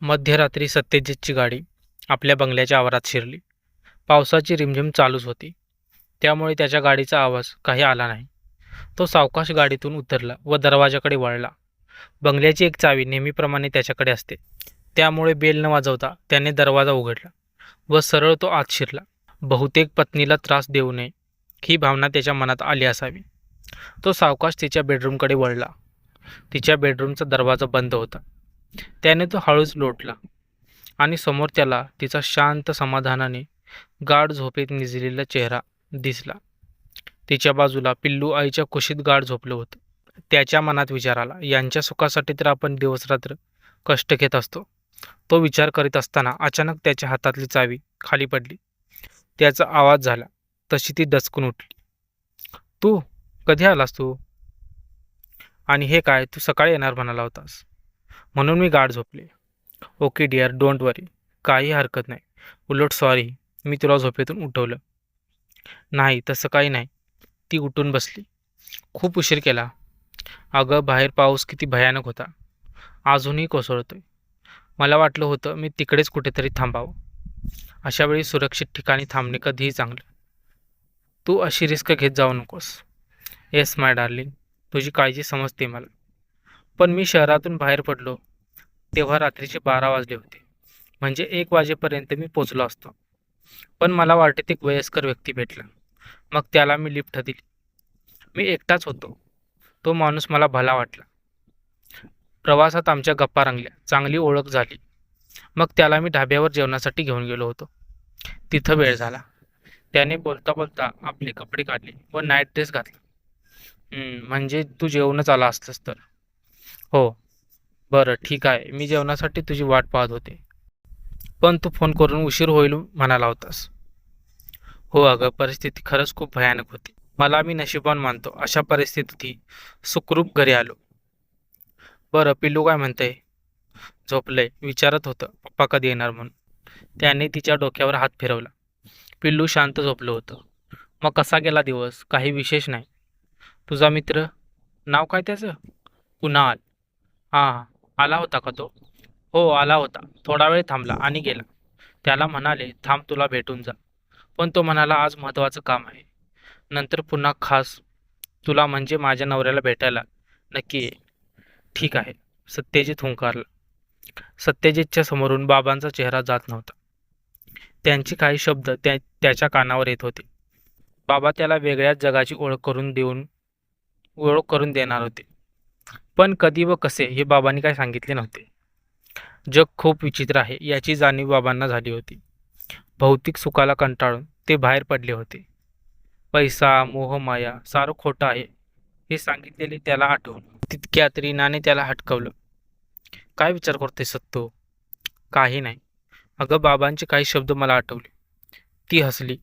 मध्यरात्री सत्यजितची गाडी आपल्या बंगल्याच्या आवारात शिरली. पावसाची रिमझिम चालूच होती. त्यामुळे त्याच्या गाडीचा आवाज काही आला नाही. तो सावकाश गाडीतून उतरला व दरवाजाकडे वळला. बंगल्याची एक चावी नेहमीप्रमाणे त्याच्याकडे असते. त्यामुळे बेल न वाजवता त्याने दरवाजा उघडला व सरळ तो आत शिरला. बहुतेक पत्नीला त्रास देऊ नये ही भावना त्याच्या मनात आली असावी. तो सावकाश तिच्या बेडरूमकडे वळला. तिच्या बेडरूमचा दरवाजा बंद होता. त्याने तो हळूच लोटला आणि समोर त्याला तिचा शांत समाधानाने गाढ झोपेत निजलेला चेहरा दिसला. तिच्या बाजूला पिल्लू आईच्या कुशीत गाढ झोपलं होतं. त्याच्या मनात विचार आला यांच्या सुखासाठी तर आपण दिवसरात्र कष्ट घेत असतो. तो विचार करीत असताना अचानक त्याच्या हातातली चावी खाली पडली. त्याचा आवाज झाला तशी ती दचकून उठली. तू कधी आलास तू? आणि हे काय तू सकाळी येणार म्हणाला होतास. म्हणून मी गाढ झोपले. Okay dear don't worry. काही हरकत नाही. उलट सॉरी मी तुला झोपेतून उठवलं. नाही तसं काही नाही. ती उठून बसली. खूप उशीर केला. अगं बाहेर पाऊस किती भयानक होता. अजूनही कोसळतोय. मला वाटलं होतं मी तिकडेच कुठेतरी थांबावं. अशा वेळी सुरक्षित ठिकाणी थांबणे कधीही चांगलं. तू अशी रिस्क घेत जाऊ नकोस. Yes my darling. तुझी काळजी समजते मला. पण मी शहरातून बाहेर पडलो. तेव्हा रात्रीचे बारा वाजले होते. म्हणजे एक वाजेपर्यंत मी पोचलो असतो. पण मला वाटेत एक वयस्कर व्यक्ती भेटला. मग त्याला मी लिफ्ट दिली. मी एकटाच होतो. तो माणूस मला भला वाटला. प्रवासात आमच्या गप्पा रंगल्या. चांगली ओळख झाली. मग त्याला मी ढाब्यावर जेवणासाठी घेऊन गेलो होतो. तिथं वेळ झाला. त्याने बोलता बोलता आपले कपडे काढले व नाईट ड्रेस घातला. म्हणजे तू जेवणच आला असतंस तर. हो. बरं ठीक आहे. मी जेवणासाठी तुझी वाट पाहत होते. पण तू फोन करून उशीर होईल म्हणाला होतास. हो अगं परिस्थिती खरंच खूप भयानक होती. मला मी नशिबान मानतो. अशा परिस्थितीतही सुखरूप घरी आलो. बरं पिल्लू काय म्हणतंय? झोपलंय. विचारत होतं. पप्पा कधी येणार म्हणून. त्याने तिच्या डोक्यावर हात फिरवला. पिल्लू शांत झोपलं होतं. मग कसा गेला दिवस? काही विशेष नाही. तुझा मित्र? नाव काय त्याचं? कुणाल. हां आला होता का तो? हो आला होता. थोडा वेळ थांबला आणि गेला. त्याला म्हणाले थांब तुला भेटून जा. पण तो म्हणाला आज महत्त्वाचं काम आहे. नंतर पुन्हा खास तुला म्हणजे माझ्या नवऱ्याला भेटायला नक्की ये. ठीक आहे. सत्यजित हुंकारला. सत्यजितच्या समोरून बाबांचा चेहरा जात नव्हता. त्यांचे काही शब्द त्या त्याच्या कानावर येत होते. बाबा त्याला वेगळ्याच जगाची ओळख करून देऊन ओळख करून देणार होते. पण कधी व कसे हे बाबांनी काय सांगितले नव्हते. जग खूप विचित्र आहे याची जाणीव बाबांना झाली होती. भौतिक सुखाला कंटाळून ते बाहेर पडले होते. पैसा मोहमाया सारं खोटं आहे हे सांगितलेले त्याला आठवलं. तितक्यात रीनाने त्याला हटकवलं. काय विचार करते सत्तो? काही नाही. अगं बाबांचे काही शब्द मला आठवले. ती हसली.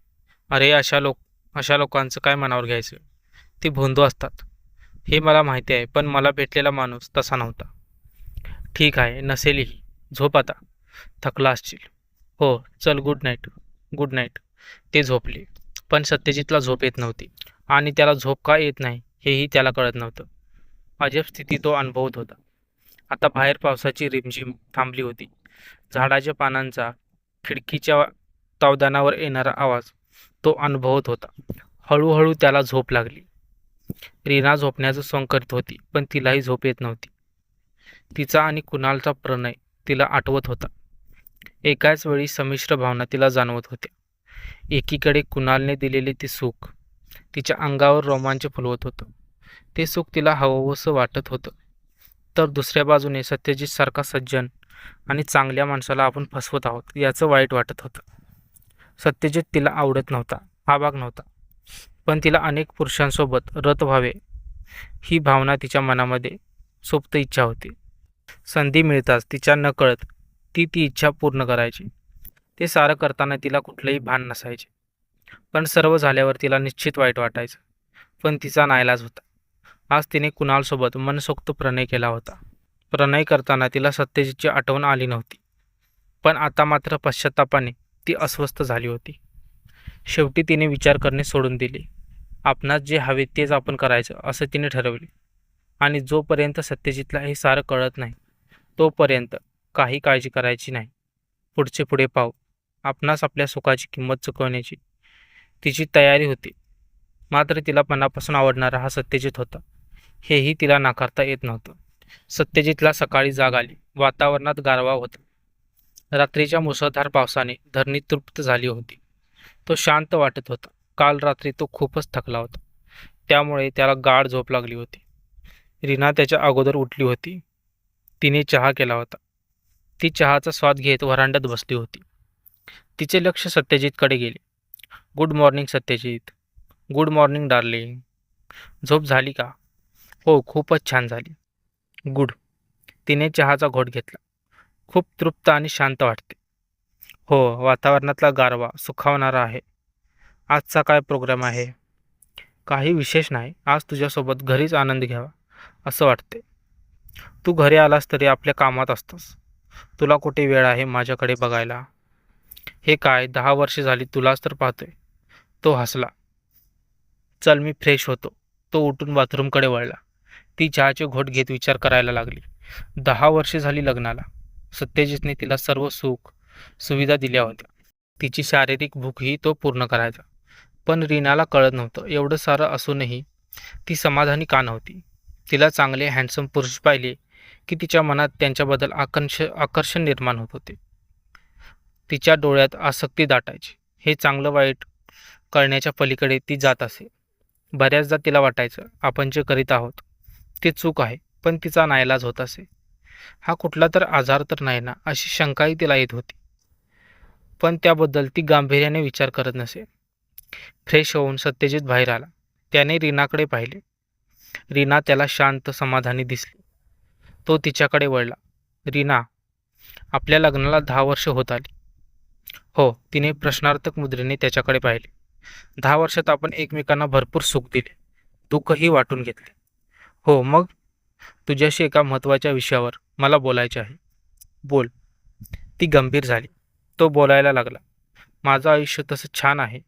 अरे अशा लोक अशा लोकांचं काय मनावर घ्यायचं? ते भोंदू असतात. हे मला माहिती आहे पण मला भेटलेला माणूस तसा नव्हता. ठीक आहे नसेलही झोप आता. थकला असशील. हो चल गुड नाईट गुड नाईट ते झोपले. पण सत्यजितला झोप येत नव्हती. आणि त्याला झोप का येत नाही हेही त्याला कळत नव्हतं. अजब स्थिती तो अनुभवत होता. आता बाहेर पावसाची रिमझिम थांबली होती. झाडाच्या पानांचा खिडकीच्या तावदानावर येणारा आवाज तो अनुभवत होता. हळूहळू त्याला झोप लागली. रीना झोपण्याचं सोंग करत होती पण तिलाही झोप येत नव्हती. तिचा आणि कुणालचा प्रणय तिला आठवत होता. एकाच वेळी संमिश्र भावना तिला जाणवत होत्या. एकीकडे कुणालने दिलेले ते सुख तिच्या अंगावर रोमांच फुलवत होतं. ते सुख तिला हवंसं वाटत होतं. तर दुसऱ्या बाजूने सत्यजितसारखा सज्जन आणि चांगल्या माणसाला आपण फसवत आहोत याचं वाईट वाटत होतं. सत्यजित तिला आवडत नव्हता हा भाग नव्हता. पण तिला अनेक पुरुषांसोबत रत व्हावे ही भावना तिच्या मनामध्ये सुप्त इच्छा होती. संधी मिळताच तिच्या नकळत ती ती इच्छा पूर्ण करायची. ते सारं करताना तिला कुठलंही भान नसायचे. पण सर्व झाल्यावर तिला निश्चित वाईट वाटायचं. पण तिचा नाईलाज होता. आज तिने कुणालसोबत मनसोक्त प्रणय केला होता. प्रणय करताना तिला सत्यजितची आठवण आली नव्हती. पण आता मात्र पश्चातापाने ती अस्वस्थ झाली होती. शेवटी तिने विचार करणे सोडून दिले. आपणास जे हवे तेच आपण करायचं असं तिने ठरवले. आणि जोपर्यंत सत्यजितला हे सारं कळत नाही तोपर्यंत काही काळजी करायची नाही. पुढचे पुढे पाहू. आपणास आपल्या सुखाची किंमत चुकवण्याची तिची तयारी होती. मात्र तिला मनापासून आवडणारा हा सत्यजित होता. हेही तिला नाकारता येत नव्हतं. सत्यजितला सकाळी जाग आली. वातावरणात गारवा होता. रात्रीच्या मुसळधार पावसाने धरणी तृप्त झाली होती. तो शांत वाटत होता. काल रात्री तो खूपच थकला होता. त्यामुळे त्याला गाढ झोप लागली होती. रीना त्याच्या अगोदर उठली होती. तिने चहा केला होता. ती चहाचा स्वाद घेत वरांड्यात बसली होती. तिचे लक्ष सत्यजितकडे गेले. Good morning Satyajit. Good morning darling. झोप झाली का? हो खूपच छान झाली. गुड. तिने चहाचा घोट घेतला. खूप तृप्त आणि शांत वाटते. हो वातावरणातला गारवा सुखावणारा आहे. आजचा काय प्रोग्राम आहे? काही विशेष नाही. आज तुझ्यासोबत घरीच आनंद घ्यावा असं वाटते तू घरी आलास तरी आपल्या कामात असतोस. तुला कुठे वेळ आहे माझ्याकडे बघायला? हे काय दहा वर्षे झाली तुलाच तर पाहतोय. तो हसला. चल मी फ्रेश होतो. तो उठून बाथरूमकडे वळला. ती चहाचे घोट घेत विचार करायला लागली. दहा वर्षे झाली लग्नाला. सत्यजितने तिला सर्व सुख सुविधा दिल्या होत्या. तिची शारीरिक भूकही तो पूर्ण करायचा. पण रीनाला कळत नव्हतं. एवढं सारं असूनही ती समाधानी का नव्हती? तिला चांगले हँडसम पुरुष पाहिले की तिच्या मनात त्यांच्याबद्दल आकर्ष आकर्षण निर्माण होत होते. तिच्या डोळ्यात आसक्ती दाटायची. हे चांगलं वाईट कळण्याच्या पलीकडे ती जात असे. बऱ्याचदा तिला वाटायचं आपण जे करीत आहोत ते चूक आहे पण तिचा नाईलाज होत असे. हा कुठला तर आजार तर नाही ना अशी शंकाही तिला येत होती. पण त्याबद्दल ती गांभीर्याने विचार करत नसे. फ्रेश होऊन सत्यजित बाहेर आला. त्याने रीनाकडे पाहिले. रीना त्याला शांत समाधानी दिसली. तो तिच्याकडे वळला. रीना आपल्या लग्नाला दहा वर्ष होत आली. हो तिने प्रश्नार्थक मुद्रेने त्याच्याकडे पाहिले. दहा वर्षात आपण एकमेकांना भरपूर सुख दिले. दुःखही वाटून घेतले. हो मग? तुझ्याशी एका महत्त्वाच्या विषयावर मला बोलायचे आहे. बोल. ती गंभीर झाली. तो बोलायला लागला. माझं आयुष्य तसं छान आहे.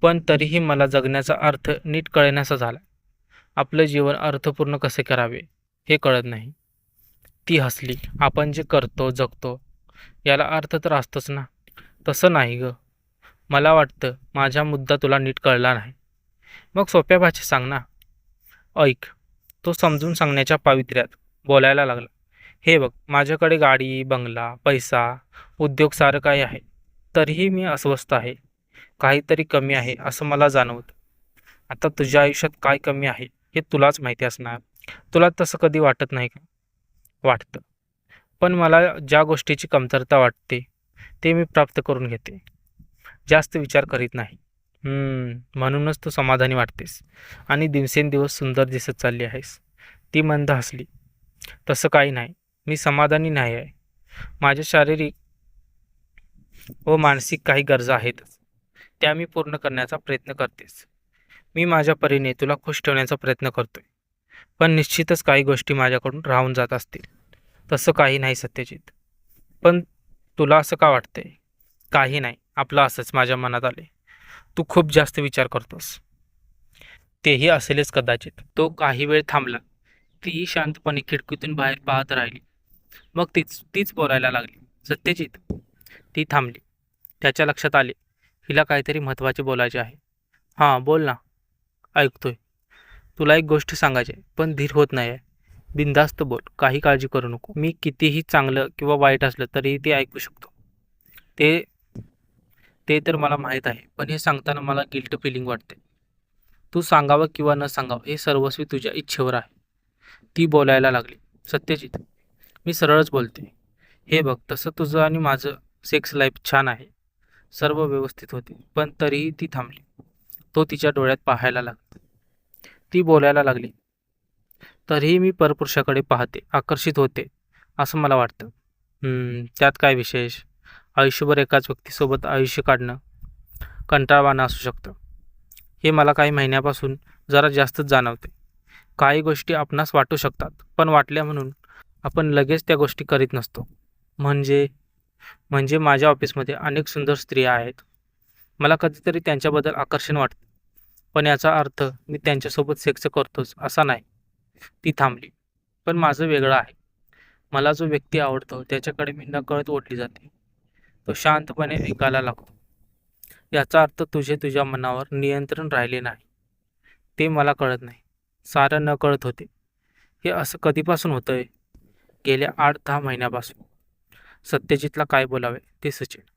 पण तरीही मला जगण्याचा अर्थ नीट कळण्याचा झाला. आपलं जीवन अर्थपूर्ण कसे करावे हे कळत नाही. ती हसली आपण जे करतो जगतो याला अर्थ तर असतोच ना. तसं नाही ग. मला वाटतं माझा मुद्दा तुला नीट कळला नाही. मग सोप्या भाषेत सांग ना. ऐक तो समजून सांगण्याच्या पावित्र्यात बोलायला लागला. हे बघ माझ्याकडे गाडी बंगला पैसा उद्योग सारं काही आहे. तरीही मी अस्वस्थ आहे. काहीतरी कमी आहे असं मला जाणवतं. आता तुझ्या आयुष्यात काय कमी आहे हे तुलाच माहिती असणार. तुला तसं कधी वाटत नाही का? वाटतं. पण मला ज्या गोष्टीची कमतरता वाटते ते मी प्राप्त करून घेते. जास्त विचार करीत नाही. म्हणूनच तू समाधानी वाटतेस आणि दिवसेंदिवस सुंदर दिसत चालली आहेस. ती मंद हसली. तसं काही नाही. मी समाधानी नाही आहे. माझ्या शारीरिक व मानसिक काही गरजा आहेतच त्या मी पूर्ण करण्याचा प्रयत्न करतेस मी माझ्या परीने तुला खुश ठेवण्याचा प्रयत्न करतोय. पण निश्चितच काही गोष्टी माझ्याकडून राहून जात असतील. तसं काही नाही सत्यजित. पण तुला असं का वाटतंय? काही नाही. आपलं असंच माझ्या मनात आले तू खूप जास्त विचार करतोस. तेही असेलच कदाचित. तो काही वेळ थांबला. तीही शांतपणे खिडकीतून बाहेर पाहत राहिली. मग तीच तीच बोलायला लागली. सत्यजित ती थांबली. त्याच्या लक्षात आले. हिला काहीतरी महत्त्वाचे बोलायचे आहे. हां बोल ना. ऐकतोय. तुला एक गोष्ट सांगायची आहे पण धीर होत नाही आहे बिंदास्त बोल. काही काळजी करू नको. मी कितीही चांगलं किंवा वाईट असलं तरीही ते ऐकू शकतो. ते ते तर मला माहीत आहे पण हे सांगताना मला गिल्ट फिलिंग वाटते. तू सांगावं किंवा न सांगावं हे सर्वस्वी तुझ्या इच्छेवर आहे. ती बोलायला लागली. सत्यजित मी सरळच बोलते. हे बघ तसं तुझं आणि माझं सेक्स लाईफ छान आहे. सर्व व्यवस्थित होते. पण तरीही ती थांबली. तो तिच्या डोळ्यात पाहायला लागला. ती बोलायला लागली. तरीही मी परपुरुषाकडे पाहते आकर्षित होते असं मला वाटतं. त्यात काय विशेष? आयुष्यभर एकाच व्यक्तीसोबत आयुष्य काढणं कंटाळवाणं असू शकतं. हे मला काही महिन्यापासून जरा जास्तच जाणवते. काही गोष्टी आपणास वाटू शकतात पण वाटल्या म्हणून आपण लगेच त्या गोष्टी करीत नसतो. म्हणजे म्हणजे माझ्या ऑफिसमध्ये अनेक सुंदर स्त्रिया आहेत. मला कधीतरी त्यांच्याबद्दल आकर्षण वाटतं. पण याचा अर्थ मी त्यांच्यासोबत सेक्स करतोच असा नाही. ती थांबली. पण माझं वेगळं आहे. मला जो व्यक्ती आवडतो त्याच्याकडे मी नकळत ओढली जाते. तो शांतपणे ऐकायला लागतो. याचा अर्थ तुझे तुझ्या मनावर नियंत्रण राहिले नाही. ते मला कळत नाही. सारं न कळत होते. हे असं कधीपासून होतंय? गेल्या आठ दहा महिन्यापासून. सत्यजितला काय बोलावे? ते सचिन.